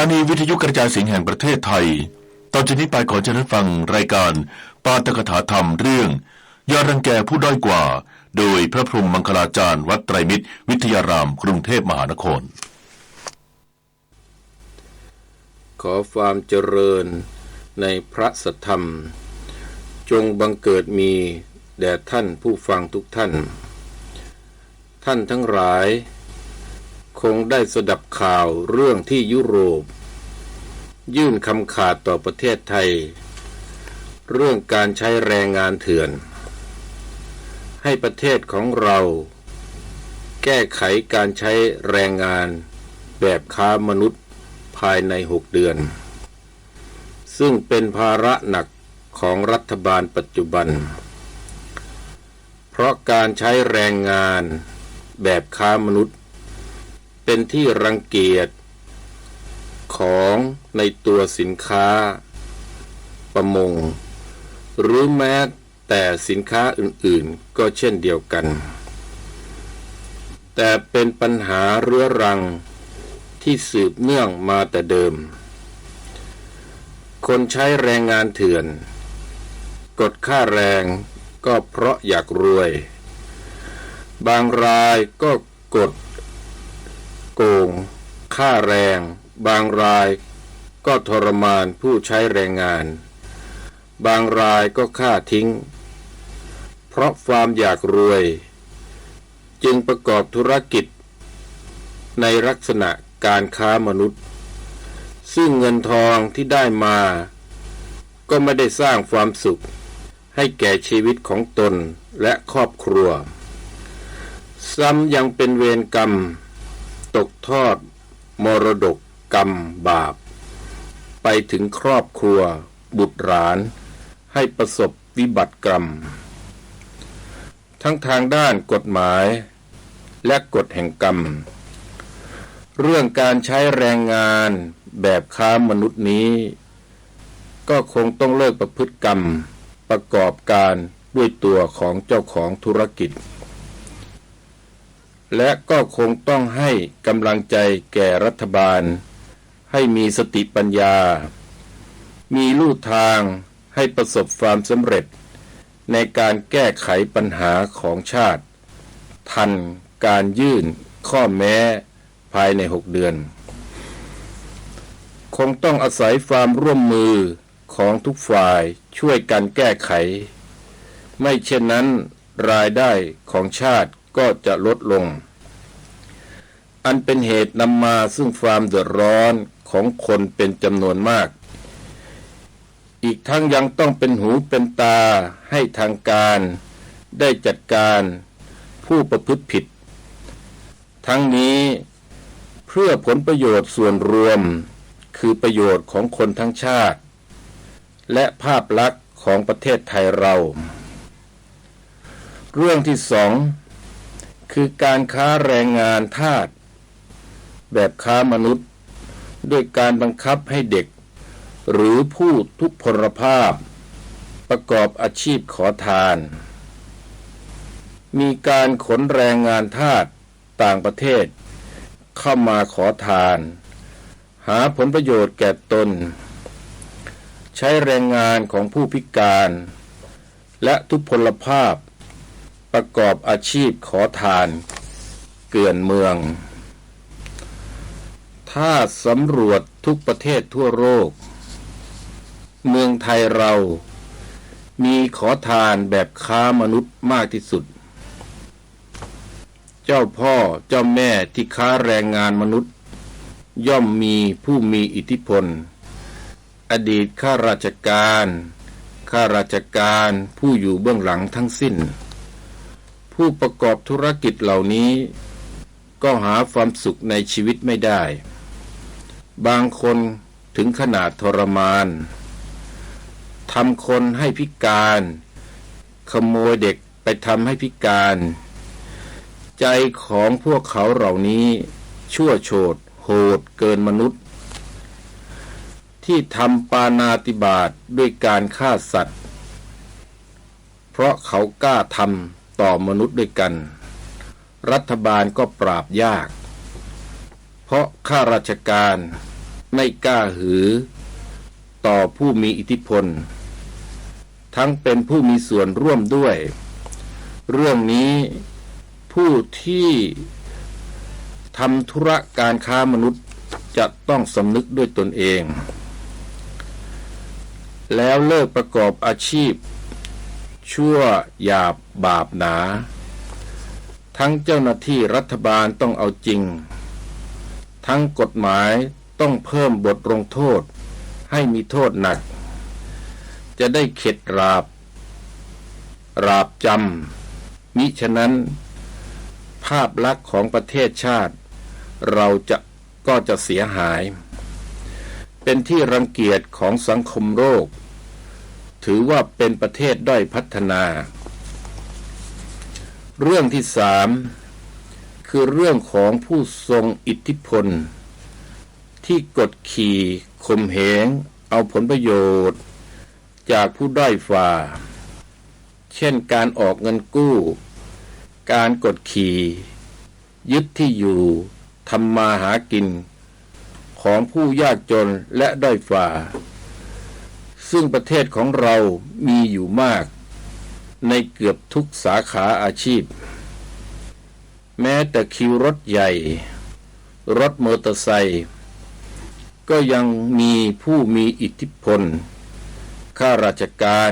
านีวิทยุกระจายเสียงแห่งประเทศไทย ตอนจากนี้ไปขอเชิญรับฟังรายการปาตกถาธรรมเรื่องยารังแกผู้ด้อยกว่า โดยพระพรหมมังคลาจารย์วัดไตรมิตร วิทยาราม กรุงเทพมหานคร ขอความเจริญในพระสัทธรรม จงบังเกิดมีแด่ท่านผู้ฟังทุกท่าน ท่านทั้งหลาย คงได้สดับข่าวเรื่องที่ยุโรป ยื่นคำขาดต่อประเทศไทย เรื่องการใช้แรงงานเถื่อน ให้ประเทศของเรา แก้ไขการใช้แรงงานแบบค้ามนุษย์ภายในหกเดือน ซึ่งเป็นภาระหนักของรัฐบาลปัจจุบัน เพราะการใช้แรงงานแบบค้ามนุษย์ เป็นที่รังเกียจ ของในตัวสินค้า ประมง หรือแม้แต่สินค้าอื่นๆ ก็เช่นเดียวกัน แต่เป็นปัญหาเรื้อรังที่สืบเนื่องมาแต่เดิม คนใช้แรงงานเถื่อน กดค่าแรงก็เพราะอยากรวย บางรายก็กดโกง ค่าแรง บางรายก็ทรมานผู้ใช้แรงงาน บางรายก็ฆ่าทิ้ง เพราะความอยากรวย จึงประกอบธุรกิจ ในลักษณะการค้ามนุษย์ ซึ่งเงินทองที่ได้มา ก็ไม่ได้สร้างความสุข ให้แก่ชีวิตของตนและครอบครัว ซ้ำยังเป็นเวรกรรม ตกทอด มรดก กรรมบาป ไปถึงครอบครัว บุตรหลาน ให้ประสบวิบัติกรรม ทั้งทางด้านกฎหมาย และกฎแห่งกรรม เรื่องการใช้แรงงานแบบค้ามนุษย์นี้ ก็คงต้องเลิกประพฤติกรรม ประกอบการด้วยตัวของเจ้าของธุรกิจและก็คงต้องให้กำลังใจแก่รัฐบาล ให้มีสติปัญญา มีลู่ทางให้ประสบความสำเร็จ ในการแก้ไขปัญหาของชาติ ทันการยื่นข้อแม้ภายในหกเดือน คงต้องอาศัยความร่วมมือของทุกฝ่ายช่วยกันแก้ไข ไม่เช่นนั้นรายได้ของชาติก็จะลดลง อันเป็นเหตุนำมาซึ่งความเดือดร้อน ของคนเป็นจำนวนมาก อีกทั้งยังต้องเป็นหูเป็นตาให้ทางการ ได้จัดการผู้ประพฤติผิด ทั้งนี้เพื่อผลประโยชน์ส่วนรวมคือประโยชน์ของคนทั้งชาติ และภาพลักษณ์ของประเทศไทยเรา เรื่องที่สองคือการค้าแรงงานทาสแบบค้ามนุษย์ ด้วยการบังคับให้เด็ก หรือผู้ทุพพลภาพ ประกอบอาชีพขอทาน มีการขนแรงงานทาสต่างประเทศ เข้ามาขอทาน หาผลประโยชน์แก่ตน ใช้แรงงานของผู้พิการ และทุพพลภาพ ประกอบอาชีพขอทาน เกลื่อนเมือง ถ้าสำรวจทุกประเทศทั่วโลก เมืองไทยเรา มีขอทานแบบค้ามนุษย์มากที่สุด เจ้าพ่อเจ้าแม่ที่ค้าแรงงานมนุษย์ ย่อมมีผู้มีอิทธิพล อดีตข้าราชการข้าราชการผู้อยู่เบื้องหลังทั้งสิ้น ผู้ประกอบธุรกิจเหล่านี้ ก็หาความสุขในชีวิตไม่ได้ บางคนถึงขนาดทรมานทำคนให้พิการ ขโมยเด็กไปทำให้พิการ ใจของพวกเขาเหล่านี้ชั่วโฉดโหดเกินมนุษย์ ที่ทำปานาติบาตด้วยการฆ่าสัตว์ เพราะเขากล้าทำต่อมนุษย์ด้วยกัน รัฐบาลก็ปราบยาก เพราะข้าราชการ ไม่กล้าหือ ต่อผู้มีอิทธิพล ทั้งเป็นผู้มีส่วนร่วมด้วย เรื่องนี้ผู้ที่ทำธุระการค้ามนุษย์จะต้องสำนึกด้วยตนเอง แล้วเลิกประกอบอาชีพ ชั่วหยาบบาปหนา ทั้งเจ้าหน้าที่รัฐบาลต้องเอาจริง ทั้งกฎหมาย ต้องเพิ่มบทลงโทษ ให้มีโทษหนัก จะได้เข็ดราบ ราบจำมิฉะนั้น ภาพลักษณ์ของประเทศชาติ เราจะก็จะเสียหาย เป็นที่รังเกียจของสังคมโลกถือว่าเป็นประเทศด้อยพัฒนา เรื่องที่สามคือเรื่องของผู้ทรงอิทธิพล ที่กดขี่ข่มเหงเอาผลประโยชน์ จากผู้ด้อยฝ่า เช่นการออกเงินกู้ การกดขี่ ยึดที่อยู่ทำมาหากิน ของผู้ยากจนและด้อยฝ่า ซึ่งประเทศของเรามีอยู่มาก ในเกือบทุกสาขาอาชีพ แม้แต่คิวรถใหญ่ รถมอเตอร์ไซค์ ก็ยังมีผู้มีอิทธิพล ข้าราชการ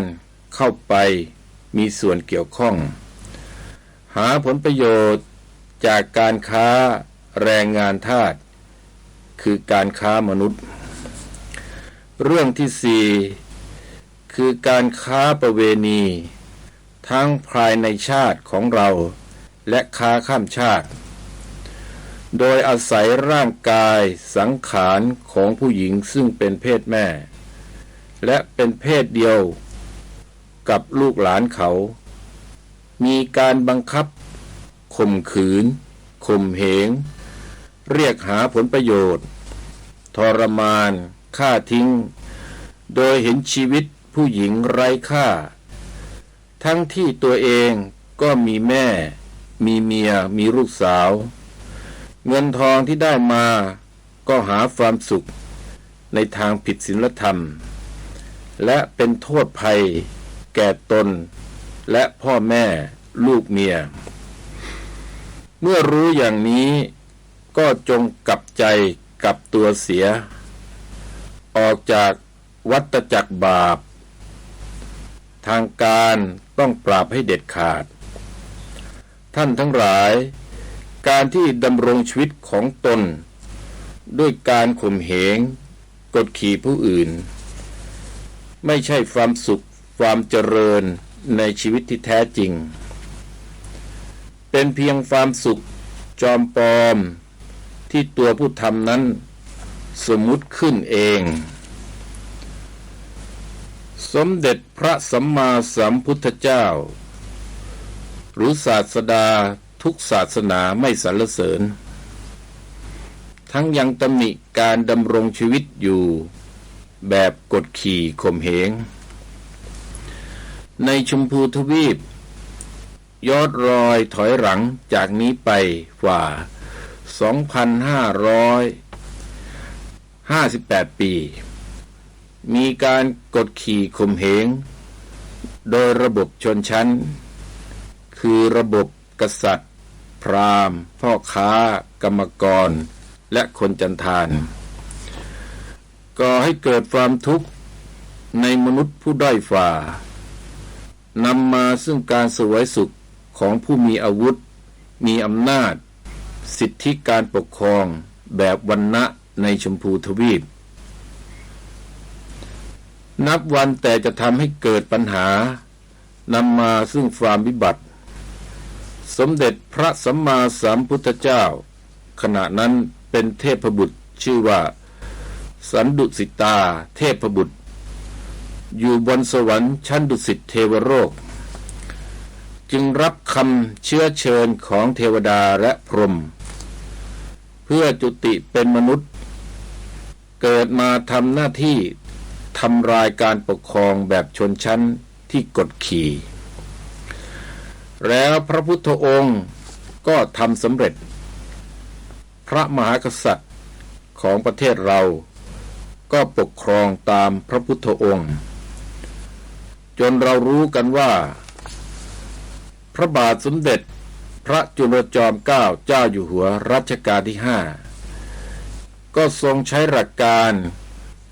เข้าไปมีส่วนเกี่ยวข้อง หาผลประโยชน์จากการค้าแรงงานทาสคือการค้ามนุษย์ เรื่องที่สี่คือการค้าประเวณี ทั้งภายในชาติของเราและค้าข้ามชาติ โดยอาศัยร่างกายสังขารของผู้หญิงซึ่งเป็นเพศแม่ และเป็นเพศเดียวกับลูกหลานเขา มีการบังคับข่มขืนข่มเหง เรียกหาผลประโยชน์ ทรมานฆ่าทิ้ง โดยเห็นชีวิตผู้หญิงไร้ค่า ทั้งที่ตัวเองก็มีแม่ มีเมีย มีลูกสาว เงินทองที่ได้มาก็หาความสุขในทางผิดศีลธรรม และเป็นโทษภัย แก่ตน และพ่อแม่ลูกเมีย เมื่อรู้อย่างนี้ก็จงกลับใจกลับตัวเสีย ออกจากวัตจักรบาป ทางการต้องปราบให้เด็ดขาด ท่านทั้งหลาย การที่ดำรงชีวิตของตน ด้วยการข่มเหงกดขี่ผู้อื่น ไม่ใช่ความสุขความเจริญในชีวิตที่แท้จริง เป็นเพียงความสุขจอมปลอม ที่ตัวผู้ทำนั้น สมมุติขึ้นเอง สมเด็จพระสัมมาสัมพุทธเจ้า หรือศาสดา ทุกศาสนาไม่สรรเสริญ ทั้งยังตำหนิการดำรงชีวิตอยู่ แบบกดขี่ข่มเหง ในชมพูทวีป ยอดรอยถอยหลังจากนี้ไปกว่า 2,558 ปี มีการกดขี่ข่มเหง โดยระบบชนชั้น คือระบบกษัตริย์ พราหมณ์ พ่อค้า กรรมกร และคนจันทานก่อให้เกิดความทุกข์ในมนุษย์ผู้ด้อยฝ่านำมาซึ่งการสวยสุขของผู้มีอาวุธ มีอำนาจ สิทธิการปกครองแบบวันณะในชมพูทวีป นับวันแต่จะทำให้เกิดปัญหานำมาซึ่งความวิบัติ สมเด็จพระสัมมาสัมพุทธเจ้า ขณะนั้นเป็นเทพบุตรชื่อว่า สันดุสิตา เทพบุตร อยู่บนสวรรค์ชั้นดุสิตเทวโลกจึงรับคำเชื้อเชิญของเทวดาและพรหมเพื่อจุติเป็นมนุษย์ เกิดมาทำหน้าที่ทำลายการปกครองแบบชนชั้นที่กดขี่ แล้วพระพุทธองค์ก็ทำสำเร็จ พระมหากษัตริย์ของประเทศเรา ก็ปกครองตามพระพุทธองค์ จนเรารู้กันว่า พระบาทสมเด็จพระจุลจอมเกล้าเจ้าอยู่หัวรัชกาลที่ห้าก็ทรงใช้หลักการ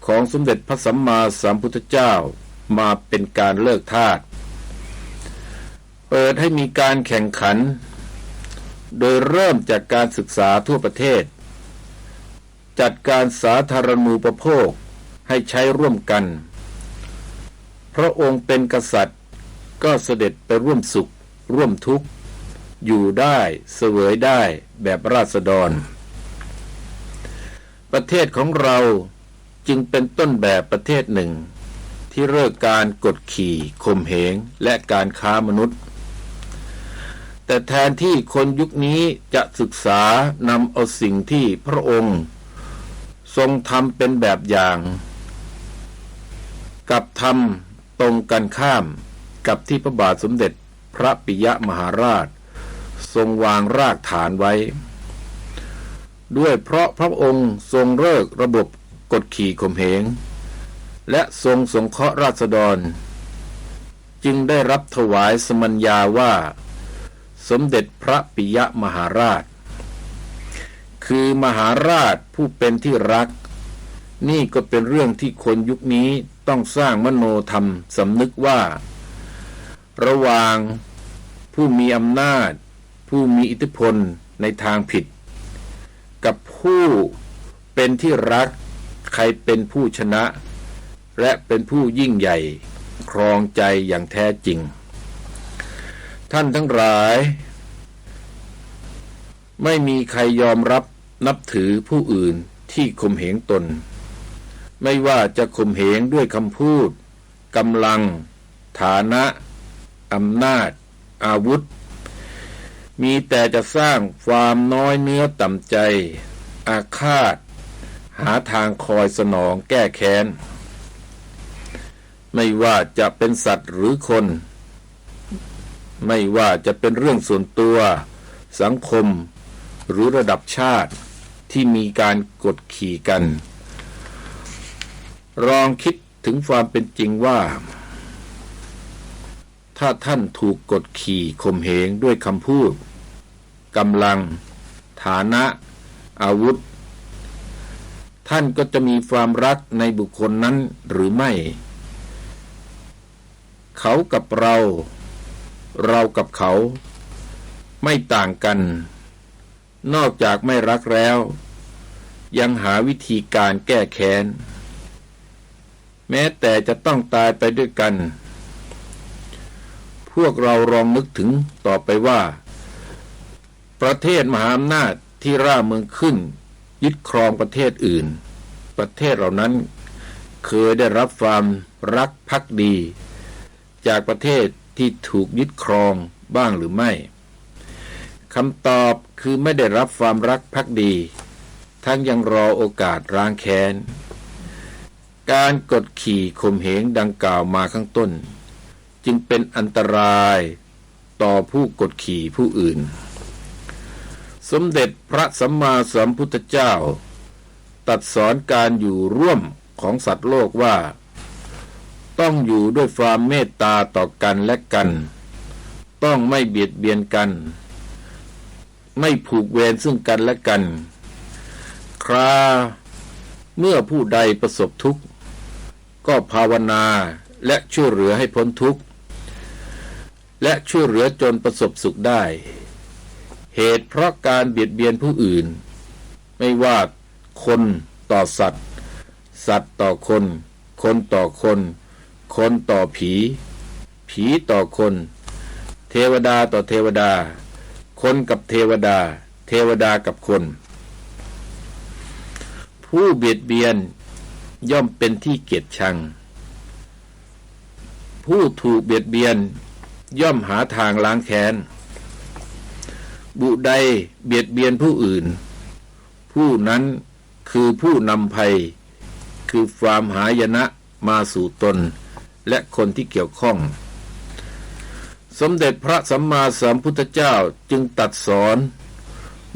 ของสมเด็จพระสัมมาสัมพุทธเจ้ามาเป็นการเลิกทาส ปิดให้มีการแข่งขัน โดยเริ่มจากการศึกษาทั่วประเทศ จัดการสาธารณูปโภคให้ใช้ร่วมกัน พระองค์เป็นกษัตริย์ก็เสด็จไปร่วมสุข ร่วมทุกข์ อยู่ได้เสวยได้แบบราษฎร ประเทศของเราจึงเป็นต้นแบบประเทศหนึ่ง ที่เลิกการกดขี่ข่มเหงและการค้ามนุษย์ แต่แทนที่คนยุคนี้จะศึกษานำเอาสิ่งที่พระองค์ ทรงทำเป็นแบบอย่าง กับทำตรงกันข้ามกับที่พระบาทสมเด็จพระปิยมหาราช ทรงวางรากฐานไว้ ด้วยเพราะพระองค์ทรงเลิกระบบกดขี่ข่มเหง และทรงสงเคราะห์ราษฎร จึงได้รับถวายสมัญญาว่า สมเด็จพระปิยมหาราช คือมหาราชผู้เป็นที่รัก นี่ก็เป็นเรื่องที่คนยุคนี้ต้องสร้างมโนธรรมสำนึกว่า ระหว่างผู้มีอำนาจ ผู้มีอิทธิพลในทางผิด กับผู้เป็นที่รักใครเป็นผู้ชนะ และเป็นผู้ยิ่งใหญ่ ครองใจอย่างแท้จริง ท่านทั้งหลาย ไม่มีใครยอมรับนับถือผู้อื่นที่ข่มเหงตน ไม่ว่าจะข่มเหงด้วยคำพูดกำลัง ฐานะอำนาจ อาวุธ มีแต่จะสร้างความน้อยเนื้อต่ำใจ อาฆาต หาทางคอยสนองแก้แค้น ไม่ว่าจะเป็นสัตว์หรือคน ไม่ว่าจะเป็นเรื่องส่วนตัว สังคม หรือระดับชาติที่มีการกดขี่กัน ลองคิดถึงความเป็นจริงว่า ถ้าท่านถูกกดขี่ข่มเหงด้วยคำพูดกำลัง ฐานะ อาวุธ ท่านก็จะมีความรักในบุคคลนั้นหรือไม่ เขากับเรา เรากับเขา ไม่ต่างกัน นอกจากไม่รักแล้ว ยังหาวิธีการแก้แค้น แม้แต่จะต้องตายไปด้วยกัน พวกเราลองนึกถึงต่อไปว่า ประเทศมหาอำนาจที่ร่าเมืองขึ้น ยึดครองประเทศอื่น ประเทศเหล่านั้นเคยได้รับความรักภักดี จากประเทศ ที่ถูกยึดครองบ้างหรือไม่คำตอบคือไม่ได้รับความรักภักดี ทั้งยังรอโอกาสร้างแค้น การกดขี่ข่มเหงดังกล่าวมาข้างต้น จึงเป็นอันตรายต่อผู้กดขี่ผู้อื่น สมเด็จพระสัมมาสัมพุทธเจ้า ตัดสอนการอยู่ร่วมของสัตว์โลกว่า ต้องอยู่ด้วยความเมตตาต่อกันและกัน ต้องไม่เบียดเบียนกัน ไม่ผูกเวรซึ่งกันและกัน คราเมื่อผู้ใดประสบทุกข์ ก็ภาวนาและช่วยเหลือให้พ้นทุกข์ และช่วยเหลือจนประสบสุขได้ เหตุเพราะการเบียดเบียนผู้อื่น ไม่ว่าคนต่อสัตว์ สัตว์ต่อคน คนต่อคน คนต่อผี ผีต่อคน เทวดาต่อเทวดา คนกับเทวดา เทวดากับคน ผู้เบียดเบียนย่อมเป็นที่เกียดชัง ผู้ถูกเบียดเบียน ย่อมหาทางล้างแค้น บุใดเบียดเบียนผู้อื่น ผู้นั้นคือผู้นำภัย คือความหายนะมาสู่ตน และคนที่เกี่ยวข้อง สมเด็จพระสัมมาสัมพุทธเจ้าจึงตัดสอน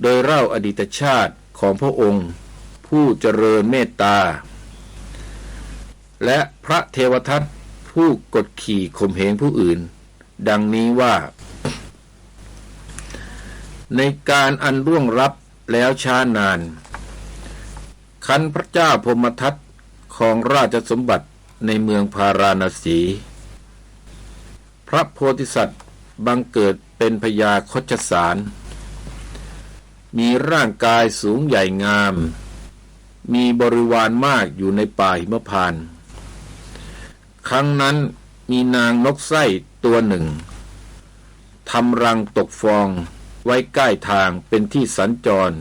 โดยเล่าอดีตชาติของพระองค์ ผู้เจริญเมตตา และพระเทวทัตผู้กดขี่ข่มเหงผู้อื่น ดังนี้ว่า ในการอันร่วงรับแล้วช้านาน คันพระเจ้าพมทัตของราชสมบัติ ในเมืองพาราณสี พระโพธิสัตว์บังเกิดเป็นพญาคชสาร มีร่างกายสูงใหญ่งาม มีบริวารมากอยู่ในป่าหิมพานต์ครั้งนั้นมีนางนกไส้ตัวหนึ่งทำรังตกฟองไว้ใกล้ทางเป็นที่สัญจร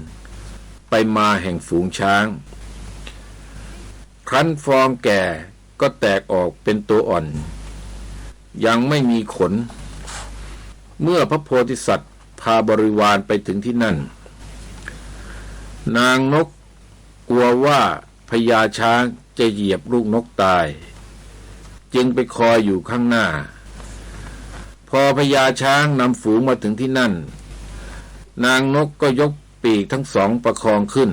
ไปมาแห่งฝูงช้าง ครั้นฟองแก่ ก็แตกออกเป็นตัวอ่อน ยังไม่มีขน เมื่อพระโพธิสัตว์พาบริวารไปถึงที่นั่น นางนกกลัวว่าพญาช้างจะเหยียบลูกนกตาย จึงไปคอยอยู่ข้างหน้า พอพญาช้างนำฝูงมาถึงที่นั่น นางนกก็ยกปีกทั้งสองประคองขึ้น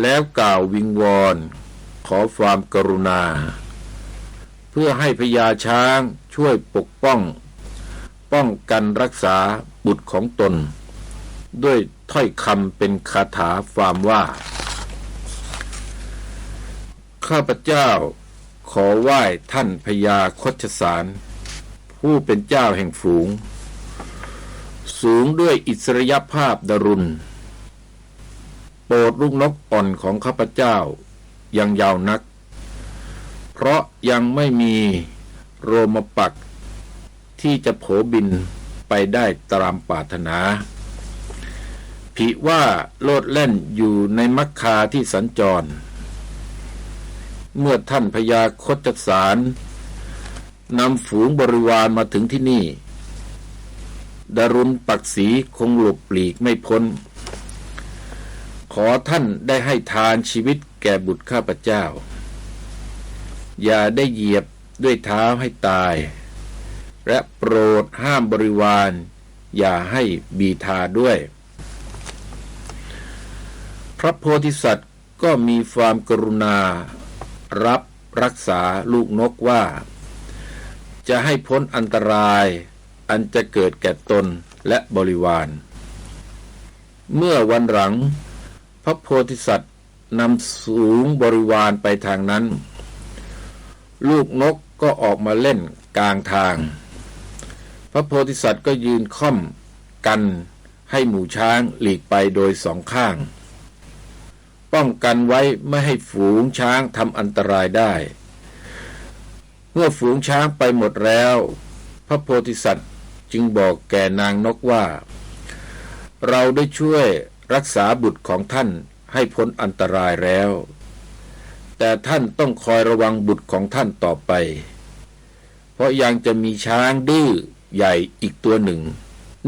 แล้วกล่าววิงวอน ขอความกรุณา เพื่อให้พญาช้างช่วยปกป้อง ป้องกันรักษาบุตรของตน ด้วยถ้อยคำเป็นคาถาฟามว่า ข้าพเจ้าขอไหว้ท่านพญาคชสาร ผู้เป็นเจ้าแห่งฝูง สูงด้วยอิสริยภาพดรุณโปรดลูกนกอ่อนของข้าพเจ้า ยังยาวนัก เพราะยังไม่มีโรมปักที่จะโผบินไปได้ตามปรารถนา ผิว่าโลดเล่นอยู่ในมักคาที่สัญจร เมื่อท่านพญาคตสารนำฝูงบริวารมาถึงที่นี่ ดารุณปักษีคงหลบปลีกไม่พ้น ขอท่านได้ให้ทานชีวิตแก่บุตรข้าพเจ้า อย่าได้เหยียบด้วยเท้าให้ตาย และโปรดห้ามบริวาร อย่าให้บีทาด้วย พระโพธิสัตว์ก็มีความกรุณา รับรักษาลูกนกว่า จะให้พ้นอันตราย อันจะเกิดแก่ตนและบริวาร เมื่อวันหลัง พระโพธิสัตว์นำสูงบริวารไปทางนั้น ลูกนกก็ออกมาเล่นกลางทาง พระโพธิสัตว์ก็ยืนค่อมกันให้หมู่ช้างหลีกไปโดยสองข้าง ป้องกันไว้ไม่ให้ฝูงช้างทำอันตรายได้ เมื่อฝูงช้างไปหมดแล้ว พระโพธิสัตว์จึงบอกแก่นางนกว่า เราได้ช่วย รักษาบุตรของท่านให้พ้นอันตรายแล้ว แต่ท่านต้องคอยระวังบุตรของท่านต่อไป เพราะยังจะมีช้างดื้อใหญ่อีกตัวหนึ่ง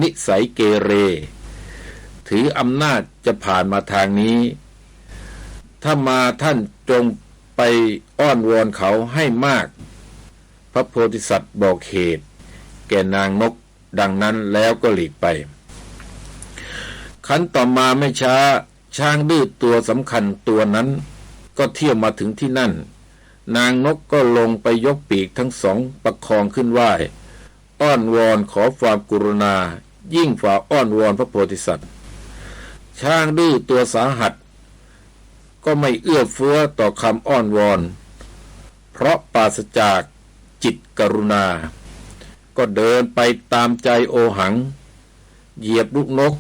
นิสัยเกเร ถืออำนาจจะผ่านมาทางนี้ ถ้ามาท่านจงไปอ้อนวอนเขาให้มาก พระโพธิสัตว์บอกเหตุ แก่นางนกดังนั้นแล้วก็หลีกไป ขันต่อมาไม่ช้า ช้างดื้อตัวสำคัญตัวนั้น ก็เที่ยวมาถึงที่นั่น นางนกก็ลงไปยกปีกทั้งสองประคองขึ้นไหวอ้อนวอนขอความกรุณา ยิ่งฝ่าอ้อนวอนพระโพธิสัตว์ ช้างดื้อตัวสาหัส ก็ไม่เอื้อเฟื้อต่อคำอ้อนวอน เพราะปราศจากจิตกรุณา ก็เดินไปตามใจโอหัง เหยียบลูกนก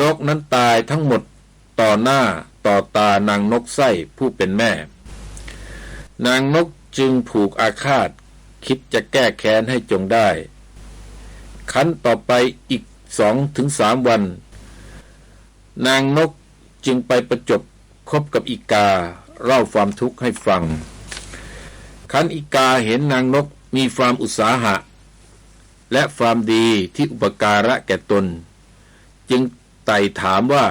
นกนั้นตายทั้งหมดต่อหน้าต่อตานางนกไส้ผู้เป็นแม่ นางนกจึงผูกอาฆาต คิดจะแก้แค้นให้จงได้คันต่อไปอีกสองถึงสามวัน นางนกจึงไปประจบคบกับอีกาเล่าความทุกข์ให้ฟังคันอีกาเห็นนางนกมีความอุตสาหะ และความดีที่อุปการะแก่ตน จึง ไต่ถามว่า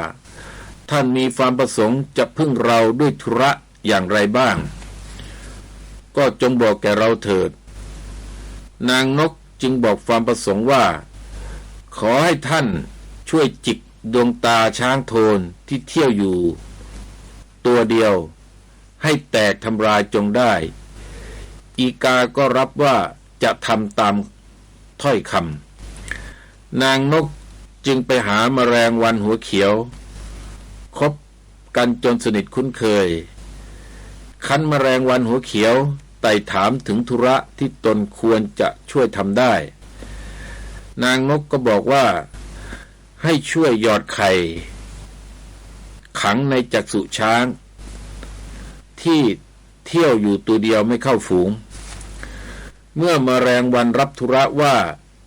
ท่านมีความประสงค์จะพึ่งเราด้วยธุระอย่างไรบ้าง ก็จงบอกแก่เราเถิด นางนกจึงบอกความประสงค์ว่า ขอให้ท่านช่วยจิกดวงตาช้างโทนที่เที่ยวอยู่ ตัวเดียวให้แตกทำลายจงได้ อีกาก็รับว่าจะทำตามถ้อยคำนางนก จึงไปหามาแมลงวันหัวเขียว คบกันจนสนิทคุ้นเคย คันมแมลงวันหัวเขียวไต่ถามถึงธุระที่ตนควรจะช่วยทำได้ นางนกก็บอกว่า ให้ช่วยหยอดไข่ ขังในจักษุช้าง ที่เที่ยวอยู่ตัวเดียวไม่เข้าฝูง เมื่อมแมลงวันรับธุระว่า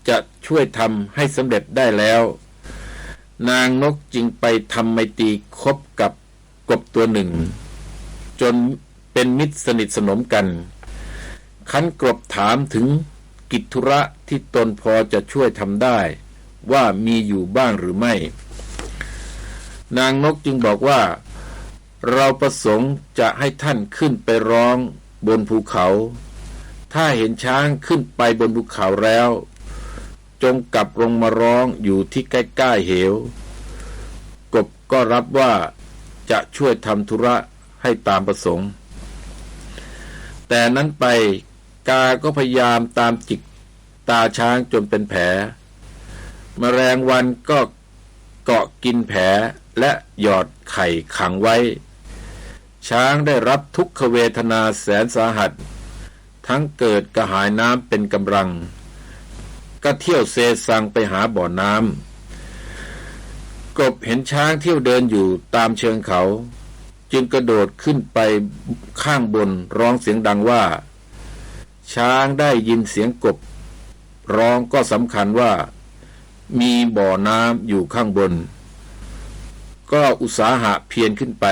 จะช่วยทำให้สำเร็จได้แล้ว นางนกจึงไปทำไมตรีคบกับกบตัวหนึ่ง จนเป็นมิตรสนิทสนมกันคันกรบถามถึงกิจธุระที่ตนพอจะช่วยทำได้ ว่ามีอยู่บ้างหรือไม่ นางนกจึงบอกว่า เราประสงค์จะให้ท่านขึ้นไปร้องบนภูเขา ถ้าเห็นช้างขึ้นไปบนภูเขาแล้ว จงกลับลงมาร้องอยู่ที่ใกล้ๆเหว กบก็รับว่าจะช่วยทำธุระให้ตามประสงค์ แต่นั้นไปกาก็พยายามตามจิกตาช้างจนเป็นแผลแมลงวันก็เกาะกินแผลและหยอดไข่ขังไว้ ช้างได้รับทุกขเวทนาแสนสาหัส ทั้งเกิดกระหายน้ำเป็นกำลัง ก็เที่ยวเซซังไปหาบ่อน้ำกบเห็นช้างเที่ยวเดินอยู่ตามเชิงเขา จึงกระโดดขึ้นไปข้างบนร้องเสียงดังว่า ช้างได้ยินเสียงกบ ร้องก็สำคัญว่า มีบ่อน้ำอยู่ข้างบน ก็อุตสาหะเพียรขึ้นไป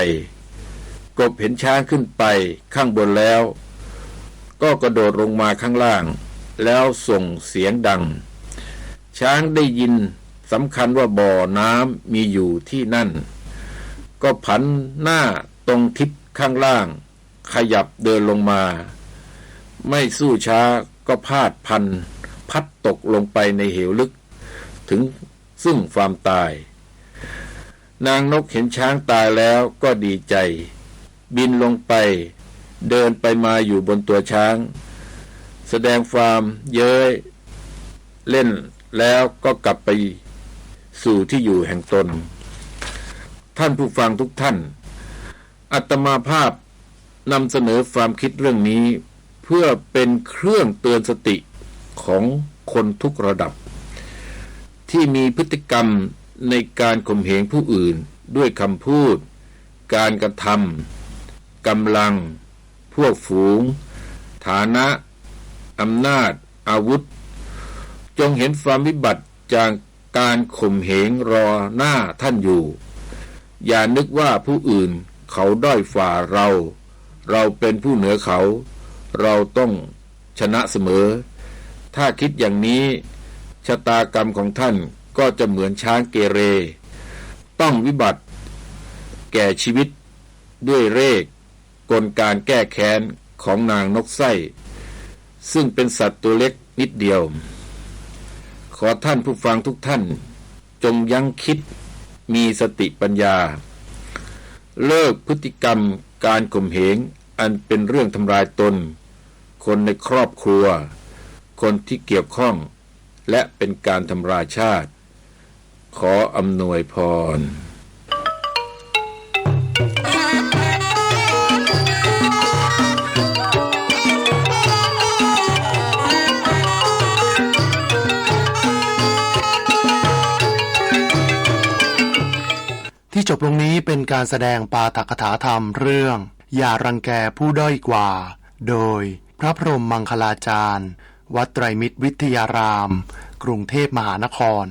กบเห็นช้างขึ้นไปข้างบนแล้ว ก็กระโดดลงมาข้างล่าง แล้วส่งเสียงดัง ช้างได้ยินสำคัญว่าบ่อน้ำมีอยู่ที่นั่น ก็ผันหน้าตรงทิศข้างล่าง ขยับเดินลงมา ไม่สู้ช้าก็พาดพัน พัดตกลงไปในเหวลึก ถึงซึ่งความตาย นางนกเห็นช้างตายแล้วก็ดีใจ บินลงไป เดินไปมาอยู่บนตัวช้าง แสดงความเย้ยเล่นแล้วก็กลับไปสู่ที่อยู่แห่งตน ท่านผู้ฟังทุกท่าน อัตมาภาพนำเสนอความคิดเรื่องนี้ เพื่อเป็นเครื่องเตือนสติของคนทุกระดับ ที่มีพฤติกรรมในการข่มเหงผู้อื่นด้วยคำพูด การกระทำกำลัง พวกฝูง ฐานะ อำนาจ อาวุธ จงเห็นความวิบัติจากการข่มเหงรอหน้าท่านอยู่ อย่านึกว่าผู้อื่นเขาด้อยฝ่าเรา เราเป็นผู้เหนือเขา เราต้องชนะเสมอ ถ้าคิดอย่างนี้ชะตากรรมของท่านก็จะเหมือนช้างเกเร ต้องวิบัติ แก่ชีวิตด้วยเรกกลการแก้แค้นของนางนกไส้ ซึ่งเป็นสัตว์ตัวเล็กนิดเดียว ขอท่านผู้ฟังทุกท่าน จงยั้งคิดมีสติปัญญา เลิกพฤติกรรมการข่มเหงอันเป็นเรื่องทำลายตน คนในครอบครัว คนที่เกี่ยวข้อง และเป็นการทำลายชาติ ขออำนวยพร ที่จบลงนี้เป็นการแสดงปาฐกถาธรรมเรื่อง อย่ารังแกผู้ด้อยกว่า โดยพระพรหมมังคลาจารย์ วัดไตรมิตรวิทยาราม กรุงเทพมหานคร